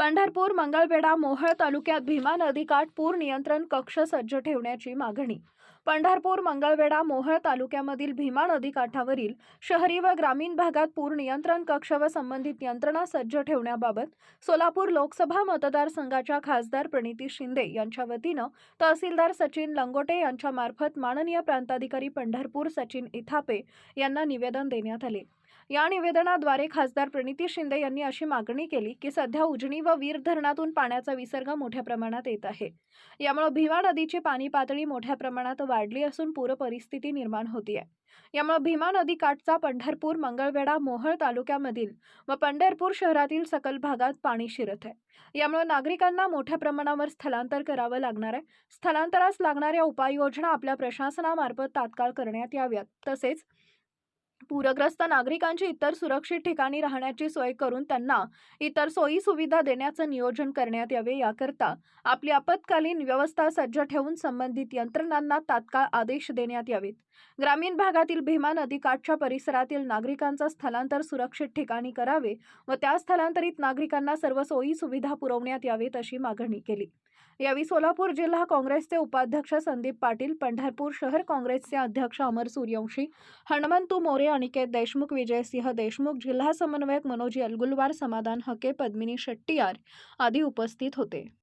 पंढरपूर मंगळवेढा मोहळ तालुक्यात भीमा नदीकाठ पूर नियंत्रण कक्ष सज्ज ठेवण्याची मागणी. पंढरपूर मंगळवेढा मोहळ तालुक्यामधील भीमा नदीकाठावरील शहरी व ग्रामीण भागात पूर नियंत्रण कक्ष व संबंधित यंत्रणा सज्ज ठेवण्याबाबत सोलापूर लोकसभा मतदारसंघाच्या खासदार प्रणिती शिंदे यांच्या वतीनं तहसीलदार सचिन लंगोटे यांच्यामार्फत माननीय प्रांताधिकारी पंढरपूर सचिन इथापे यांना निवेदन देण्यात आले. या निवेदनाद्वारे खासदार प्रणिती शिंदे यांनी अशी मागणी केली की सध्या उजनी व वीर धरणातून पाण्याचा विसर्ग मोठ्या प्रमाणात येत आहे. यामुळे भीमा नदीची पाणी पातळी मोठ्या प्रमाणात वाढली असून पूर परिस्थिती निर्माण आहे यामुळे भीमा नदी काठचा पंढरपूर मंगळवेढा मोहळ तालुक्यामधील व पंढरपूर शहरातील सकल भागात पाणी शिरत आहे. यामुळे नागरिकांना मोठ्या प्रमाणावर स्थलांतर करावं लागणार आहे. स्थलांतरास लागणाऱ्या उपाययोजना आपल्या प्रशासनामार्फत तात्काळ करण्यात याव्यात. तसेच पूरग्रस्त नागरिकांची इतर सुरक्षित ठिकाणी राहण्याची सोय करून त्यांना इतर सोयी सुविधा देण्याचं नियोजन करण्यात यावे याकरता आपली आपत्कालीन व्यवस्था सज्ज ठेवून संबंधित यंत्रणांना तात्काळ आदेश देण्यात यावेत. ग्रामीण भागातील भीमा नदीकाठच्या परिसरातील नागरिकांचं स्थलांतर सुरक्षित ठिकाणी करावे व त्या स्थलांतरित नागरिकांना सर्व सोयी सुविधा पुरवण्यात यावेत अशी मागणी केली. यावेळी सोलापूर जिल्हा काँग्रेसचे उपाध्यक्ष संदीप पाटील पंढरपूर शहर काँग्रेसचे अध्यक्ष अमर सूर्यवंशी हनुमंतू मोरे अनिकेत देशमुख विजयसिंह देशमुख जिल्हा समन्वयक मनोज यलगुलवार समाधान हके पद्मिनी शेट्टीयार आदी उपस्थित होते.